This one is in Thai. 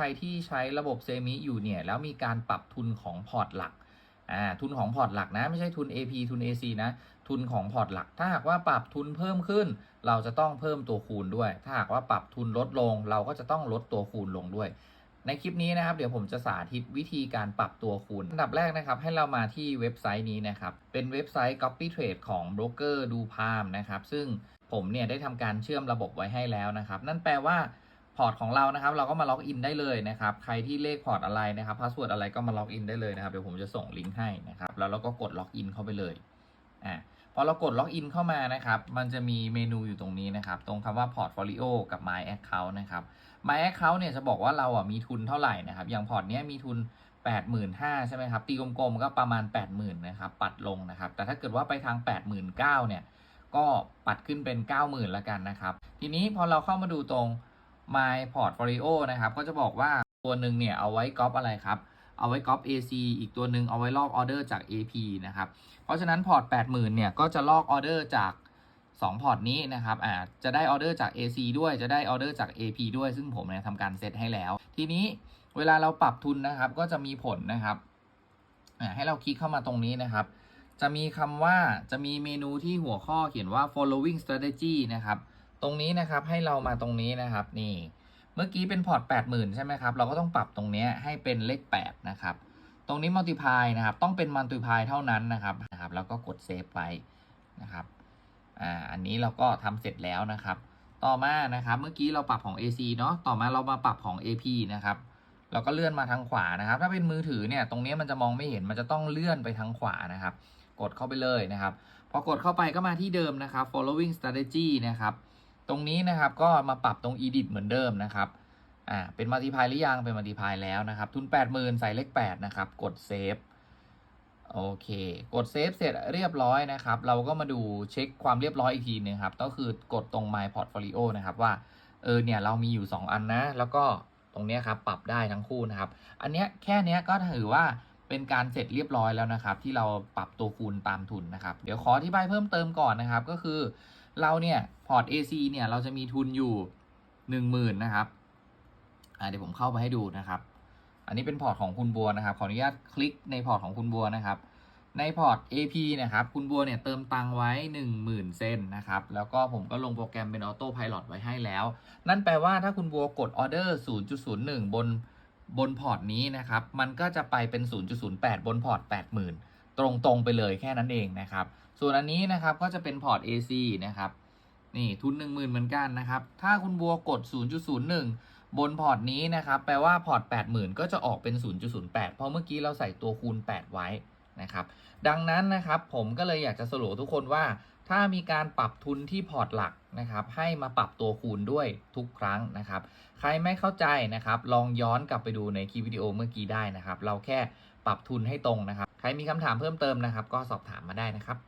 ใครที่ใช้ระบบเซมิอยู่เนี่ยแล้วมีการปรับทุนของพอร์ตหลักอ่าทุนของพอร์ตหลักนะไม่ใช่ทุน AP ทุน AC นะทุนของพอร์ตหลัก ถ้าหากว่าปรับทุนเพิ่มขึ้น เราจะต้องเพิ่มตัวคูณด้วย ถ้าหากว่าปรับทุนลดลง เราก็จะต้องลดตัวคูณลงด้วย ในคลิปนี้นะครับ เดี๋ยวผมจะสาธิตวิธีการปรับตัวคูณอันดับแรกนะครับ ให้เรามาที่เว็บไซต์นี้นะครับ เป็นเว็บไซต์ Copy Trade ของโบรกเกอร์ดูพามนะครับ ซึ่งผมเนี่ยได้ทำการเชื่อมระบบไว้ให้แล้วนะครับ นั่นแปลว่า พอร์ตของเรานะครับ เราก็มาล็อกอินได้เลยนะครับ ใครที่เลขพอร์ตอะไรนะครับพาสเวิร์ดอะไรก็มาล็อกอินได้เลยนะครับ เดี๋ยวผมจะส่งลิงก์ให้นะครับ แล้วเราก็กดล็อกอินเข้าไปเลย อ่าพอเรากดล็อกอินเข้ามานะครับ มันจะมีเมนูอยู่ตรงนี้นะครับ ตรงคำว่า Portfolio กับ My Account นะครับ My Account เนี่ยจะบอกว่าเราอะมีทุนเท่าไหร่นะครับ อย่างพอร์ตเนี้ยมีทุน 85,000ใช่ไหมครับ ตีกลมๆก็ประมาณ 80,000นะครับ ปัดลงนะครับ แต่ถ้าเกิดว่าไปทาง 89,000เนี่ย ก็ปัดขึ้นเป็น 90,000ละกันนะครับ ทีนี้พอเราเข้ามาดูตรง My Portfolio นะครับ ก็จะบอกว่าตัวหนึ่งเนี่ยเอาไว้ก๊อปอะไรครับ เอาไว้ก๊อป AC อีกตัวหนึ่งเอาไว้ลอกออเดอร์จาก AP นะครับ เพราะฉะนั้นพอร์ต 80,000 เนี่ย ก็จะลอกออเดอร์จาก 2 พอร์ตนี้นะครับอ่าจะได้ออเดอร์จาก AC ด้วยจะได้ออเดอร์จาก AP ด้วยซึ่งผมเนี่ยทำการเซตให้แล้ว ทีนี้เวลาเราปรับทุนนะครับก็จะมีผลนะครับให้เราคลิกเข้ามาตรงนี้นะครับ จะมีคำว่าจะมีเมนูที่หัวข้อเขียนว่า following strategy นะครับ ตรงนี้นะครับให้เรามาตรงนี้นะครับนี่ เมื่อกี้เป็นพอร์ต80,000 ใช่ไหมครับ เราก็ต้องปรับตรงนี้ให้เป็นเลข 8 นะครับ ตรงนี้ multiply นะครับ ต้องเป็น multiply เท่านั้นนะครับนะครับ แล้วก็กดเซฟไว้นะครับอ่าอันนี้เราก็ทำเสร็จแล้วนะครับ ต่อมานะครับ เมื่อกี้เราปรับของ AC เนาะต่อมาเรามาปรับของ AP นะครับเราก็เลื่อนมาทางขวานะครับ ถ้าเป็นมือถือเนี่ย ตรงนี้มันจะมองไม่เห็น มันจะต้องเลื่อนไปทางขวานะครับ กดเข้าไปเลยนะครับ พอกดเข้าไปก็มาที่เดิมนะครับ following strategy นะครับ ตรงนี้นะครับก็มาปรับตรง edit เหมือนเดิมนะครับอ่าเป็น multiply หรือยังเป็น multiply แล้วนะครับทุน 80,000 ใส่เลข 8 นะครับ กด save โอเค กดเซฟเสร็จเรียบร้อยนะครับ เราก็มาดูเช็คความเรียบร้อยอีกทีนึงครับ ก็คือกดตรง my portfolio นะครับว่า เออเนี่ยเรามีอยู่ 2 อันนะ แล้วก็ตรงนี้ครับปรับได้ทั้งคู่นะครับ อันเนี้ยแค่เนี้ยก็ถือว่าเป็นการเสร็จเรียบร้อยแล้วนะครับ ที่เราปรับตัวคูณตามทุนนะครับ เดี๋ยวขออธิบายเพิ่มเติมก่อนนะครับ ก็คือ เราเนี่ยพอร์ต AC เนี่ยเราจะมีทุนอยู่10,000นะครับเดี๋ยวผมเข้าไปให้ดูนะครับ อันนี้เป็นพอร์ตของคุณบัวนะครับ ขออนุญาตคลิกในพอร์ตของคุณบัวนะครับ ในพอร์ต AP นะครับ คุณบัวเนี่ยเติมตังไว้ 10,000เส้นนะครับ แล้วก็ผมก็ลงโปรแกรมเป็นออโต้พายロไว้ให้แล้ว นั่นแปลว่าถ้าคุณบัวกดออเดอร์ 0.01 บนบนพอร์ตนี้นะครับ มันก็จะไปเป็น 0.08 บนพอร์ต 80,000 ตรงๆไปเลยแค่นั้นเองนะครับ ส่วนอันนี้นะครับก็จะเป็นพอร์ต AC นะครับนี่ทุน 10,000 เหมือนกันนะครับ ถ้าคุณบัวกด 0.01 บนพอร์ตนี้นะครับ แปลว่าพอร์ต 80,000 ก็จะออกเป็น 0.08 เพราะเมื่อกี้เราใส่ตัวคูณ 8 ไว้นะครับ ดังนั้นนะครับผมก็เลยอยากจะสรุปทุกคนว่า ถ้ามีการปรับทุนที่พอร์ตหลักนะครับ ให้มาปรับตัวคูณด้วยทุกครั้งนะครับ ใครไม่เข้าใจนะครับ ลองย้อนกลับไปดูในคลิปวิดีโอเมื่อกี้ได้นะครับ เราแค่ปรับทุนให้ตรงนะครับ ใครมีคำถามเพิ่มเติมนะครับ ก็สอบถามมาได้นะครับ